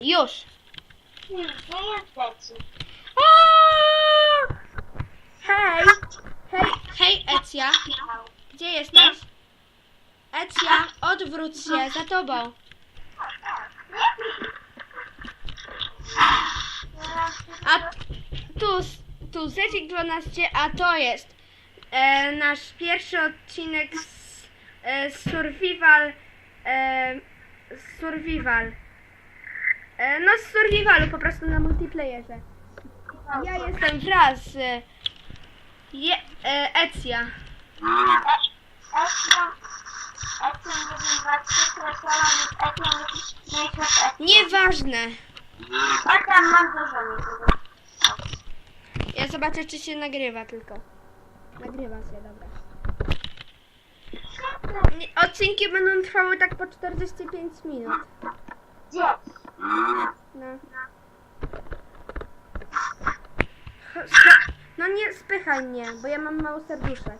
Już. Nie! Hej, hej, hej Ecja, gdzie jesteś? Ecja, odwróć się, za tobą. A tu, tu Zecik 12, a to jest e, nasz pierwszy odcinek z, e, Survival. E, survival. E, no Survivalu po prostu na multiplayerze. Ja jestem wraz z je, e, Ecja. Ekran, ekran 1, 2, 3, kresola, ekran jakiś najpierw ekran. Nieważne. Dużo niego. Ja zobaczę, czy się nagrywa tylko. Nagrywa się, dobra. Odcinki będą trwały tak po 45 minut. Gdzie? No. No nie spychaj mnie, bo ja mam mało serduszek.